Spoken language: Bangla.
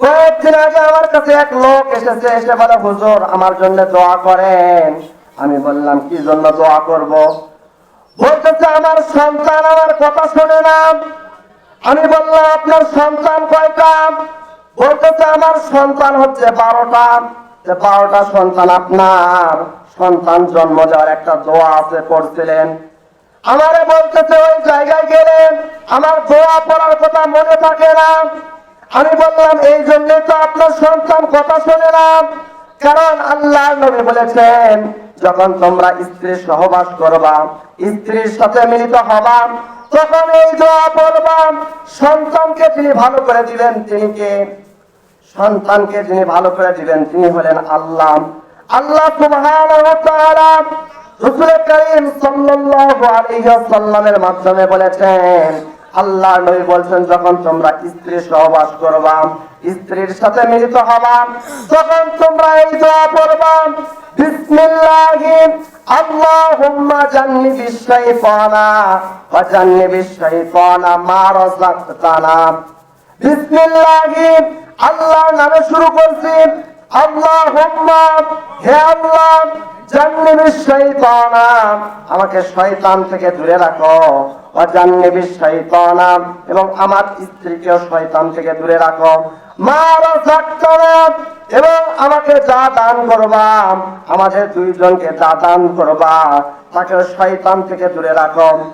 কয়েকদিন আগে আমার কাছে এক লোক এসেছে, এসে বলে, হুজুর, আমার জন্য দোয়া করেন। আমি বললাম, কি জন্য দোয়া করব? বলতেছে আমার সন্তান আমার কথা শোনে না। আমি বললাম, আপনার সন্তান কয়টা? বলতেছে আমার সন্তান হচ্ছে বারোটা। বারোটা সন্তান আপনার। সন্তান জন্ম দেওয়ার একটা দোয়া আছে করছিলেন আমারে বলতেছে ওই জায়গায় গেলেন। আমার দোয়া পড়ার কথা মনে থাকে না। আমি বললাম, এই জন্য তো আপনার সন্তান কথা শোনে না কারণ আল্লাহ নবী বলেছেন, যখন তোমরা স্ত্রীর সহবাস করবা, স্ত্রীর সাথে মিলিত হবা, তখন এই দোয়া পড়বা, সন্তানকে তিনি ভালো করে দিবেন, তিনি কে? সন্তানকে যিনি ভালো করে দিবেন, তিনি হলেন আল্লাহ। আল্লাহ সুবহানাহু ওয়া তাআলা রাসূল করিম সাল্লাল্লাহু আলাইহি ওয়াসাল্লামের মাধ্যমে বলেছেন আল্লাহ নবী বলছেন, যখন তোমরা স্ত্রীর সহবাস করবা, স্ত্রীর সাথে মিলিত হবা, তখন তোমরা এই দোয়া পড়বা, বিসমিল্লাহি, আল্লাহুম্মা ওয়া মা রাযাকতানা। বিসমিল্লাহি আল্লাহ নামে শুরু করছি আমাকে শয়তান থেকে দূরে রাখো। এবং আমার স্ত্রীকেও শয়তান থেকে দূরে রাখো। এবং আমাকে যা দান করবা, আমাদের দুইজনকে যা দান করবা তাকে শয়তান থেকে দূরে রাখো।